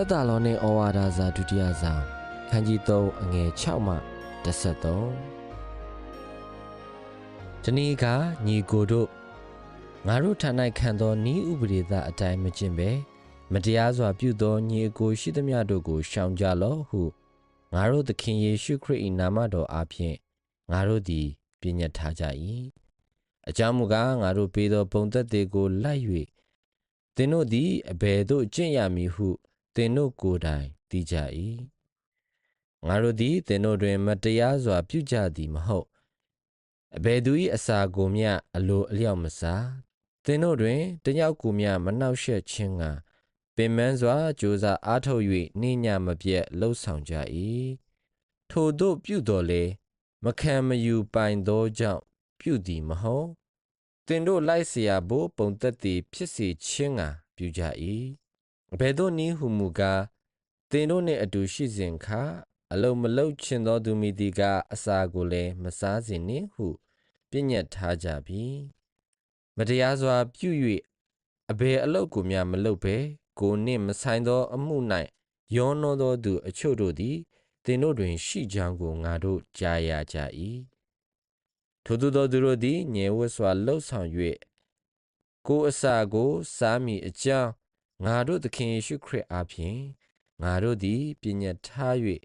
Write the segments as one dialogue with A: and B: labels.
A: တတလောနဲ့ဩဝါဒစာဒုတိယဆောင်ခန်းကြီး3အငယ်6မှ13ဒီနေ့ကညီကိုတို့ငါတို့ဌာနခံသောဤဥပဒေသအတိုင်းမကျင့်ပဲမတရားစွာပြုသောညီအကိုရှိသမျှတို့ကိုရှောင်ကြလော့ဟုငါတို့သခင်ယေရှုခရစ်၏နာမတော်အားဖြင့်ငါတို့သည်ပြညတ်ထားကြ၏အကြောင်းမူကားငါတို့ပေးသောပုံသက်တွေကိုလိုက်၍သင်တို့သည်အဘယ်သို့ကျင့်ရမည်ဟု သင်တို့ကိုယ်တိုင်သိကြ၏ငါတို့သည်သင်တို့တွင် မတရားစွာပြုကြသည်မဟုတ်အဘယ်သူ၏အစာကိုမျှအလိုအလျောက်မစားသင်တို့တွင်တယောက်ကိုမျှမနှောက်ယှက်ခြင်းကပင်မန်းစွာကြိုးစားအားထုတ်၍နှိညာမပြတ်လှုပ်ဆောင်ကြ၏ထို့သို့ပြုတော်လေမခံမယူပိုင်သောကြောင့်ပြုသည်မဟုတ်တင်တို့လိုက်เสียဖို့ပုံသက်သည်ဖြစ်စေခြင်းကပြုကြ၏ ဘယ်သို့နည်းဟုမူကားတင်တို့နှင့်အတူရှိစဉ်ခါအလုံးမလုံးချင်သောသူမိသည်ကအစာကိုလည်းမစားစေနှင့်ဟုပြညတ်ထားကြပြီမတရားစွာပြု၍အဘယ်အလုတ်ကိုမျှမလုပ်ဘဲကိုနှင့်မဆိုင်သောအမှု၌ယောနောသောသူအချို့တို့သည်သင်တို့တွင်ရှိကြောင်းကိုငါတို့ကြားရကြ၏ထို့သောသူတို့သည်ညေဝတ်စွာလှုပ်ဆောင်၍ကိုယ်အစာကိုစားမိအကြောင်း ငါတို့သခင်ယေရှုခရစ်အားဖြင့်ငါတို့သည်ပြညတ်ထား၍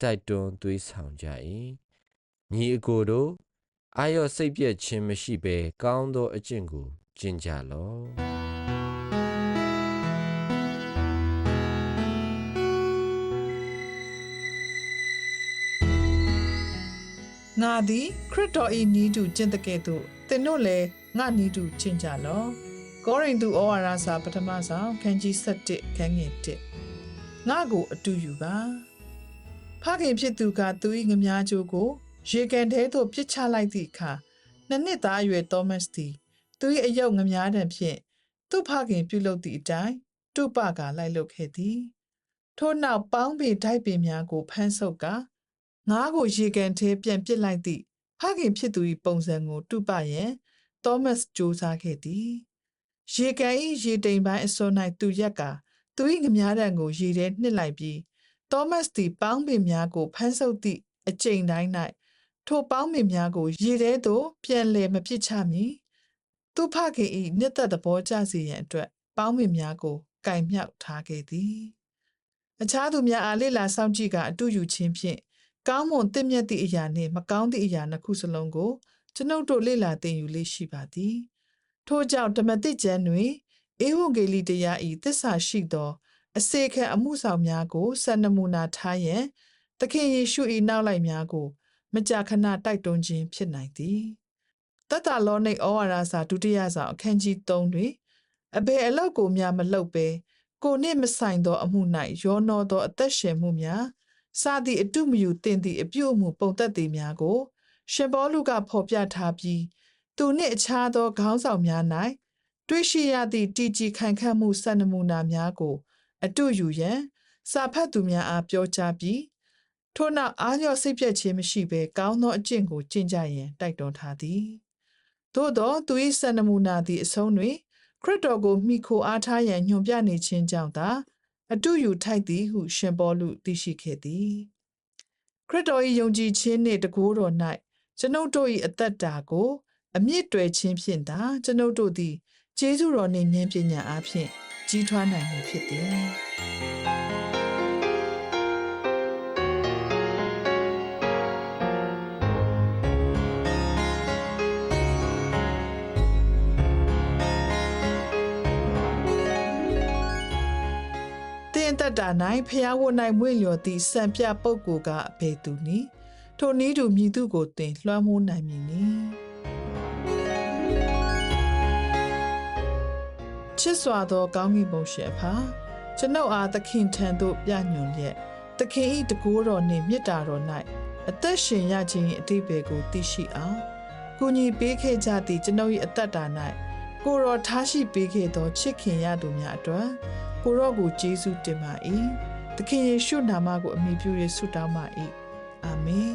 A: တိုက်တွန်းသွေးဆောင်ကြ၏ညီအကိုတို့အာရော့စိတ်ပြည့်ခြင်းမရှိဘဲကောင်းသောအကျင့်ကိုကျင့်ကြလော့
B: ငါသည်ခရစ်တော်၏နီးတူကျင့်တဲ့ကဲ့သို့သင်တို့လည်းငါနီးတူကျင့်ကြလော့ ကောရိန္သုဩဝါဒစာပထမဆောင်ခန်းကြီး7ခန်းငယ်1ငါကိုအတူယူပါဖခင်ဖြစ်သူကသူ၏ငမားကြိုးကို ရေကန်ထဲသို့ပစ်ချလိုက်သည့်အခါနှစ်နှစ်သားအရွယ်သောမတ်သည်သူ၏အယုတ်ငမားတံဖြင့်သူ့ဖခင်ပြုလုပ်သည့်အတိုင်းတုပကလိုက်လုပ်ခဲ့သည်ထို့နောက်ပေါင်းပေတိုက်ပင်များကိုဖမ်းဆုပ်ကာငါးကိုရေကန်ထဲပြန်ပစ်လိုက်သည့်ဖခင်ဖြစ်သူ၏ပုံစံကိုတုပရန်သောမတ်စူးစမ်းခဲ့သည် ရေကန်၏ရေတိမ်ပိုင်းအစွန်၌သူရက်ကသူ၏ငမားတံကိုရေထဲနှစ်လိုက်ပြီးသောမတ်သည်ပေါင်းပင်များကိုဖမ်းဆုပ်သည့်အကျိန်တိုင်း၌ထိုပေါင်းပင်များကိုရေထဲသို့ပြန်လည်မပစ်ချမီသူဖခင်၏နှစ်သက်သဘောကျစေရန်အတွက်ပေါင်းပင်များကိုကင်မြောက်ထားခဲ့သည်အခြားသူများအားလေ့လာစောင့်ကြည့်ကအတူယူခြင်းဖြင့်ကောင်းမွန်သင့်မြတ်သည့်အရာနှင့်မကောင်းသည့်အရာနှစ်ခုစလုံးကိုကျွန်ုပ်တို့လေ့လာသင်ယူလေးရှိပါသည် ထို့ကြောင့်ဓမ္မတိကျမ်းတွင်ဧဝံဂေလိတရားဤသစ္စာရှိသော အစေခံအမှုဆောင်များကိုစံနမူနာထားရန်သခင်ယေရှု၏နောက်လိုက်များကို မကြာခဏတိုက်တွန်းခြင်းဖြစ်နိုင်သည်တတလောနိဩဝါဒစာဒုတိယဆောင်အခန်းကြီး3တွင်အဘယ်အလောက်ကိုများမလုပ်ပဲကိုနှင့်မဆိုင်သော အမှု၌ရောနှောသောအသက်ရှင်မှုများစသည့်အတုမယူတင်သည့်အပြုအမူပုံသက်သည်များကို ရှင်ဘောလူကဖော်ပြထားပြီး သူနှင့်အခြားသောခေါင်းဆောင်များ၌တွေ့ရှိရသည့်တည်ကြည်ခိုင်ခန့်မှုစံနမူနာများကို အတုယူရန်စာဖတ်သူများအားပြောကြားပြီးထို့နောက်အားလျော့စိတ်ပြည့်ခြင်းမရှိဘဲကောင်းသောအကျင့်ကိုကျင့်ကြရန်တိုက်တွန်းထားသည်သို့သောသူ၏စံနမူနာသည့်အဆုံးတွင်ခရစ်တော်ကိုမိခိုအားထားရန်ညွှန်ပြနေခြင်းကြောင့်သာအတုယူထိုက်သည်ဟုရှင်ပေါလုသိရှိခဲ့သည်ခရစ်တော်၏ယုံကြည်ခြင်းနှင့်တကိုးတော်၌ကျွန်ုပ်တို့၏အသက်တာကို အမြင့်တွယ်ခြင်းဖြင့်သာကျွန်ုပ်တို့သည်ကျေးဇူးတော်နှင့်ဉာဏ်ပညာအားဖြင့်ကြီးထွားနိုင်မည်ဖြစ်သည်တင်တတ်တာ၌ဖျားဝတ်၌မွေ့လျော်သည့်စံပြပုဂ္ဂိုလ်ကအဘယ်သူနည်းထိုနည်းတူမြည်သူကိုတင်လွှမ်းမိုးနိုင်မည်နီ ချစ်စွာသောကောင်းကင်ဘုံရှင်အဖာကျွန်ုပ်အားသခင်ထံသို့ပြညွန်လျက်သခင်ဤတကူတော်နှင့်မေတ္တာတော်၌အသက်ရှင်ရခြင်း၏အတိပယ်ကိုသိရှိအောင်ကုညီပေးခဲ့ကြသည့်ကျွန်ုပ်၏အသက်တာ၌ကိုယ်တော်ထားရှိပေးခဲ့သောချစ်ခင်ရသူများအတွက်ကိုရော့ကိုကျေးဇူးတင်ပါ၏သခင်ယေရှုနာမကိုအမိပြု၍ဆုတောင်းပါ၏အာမင်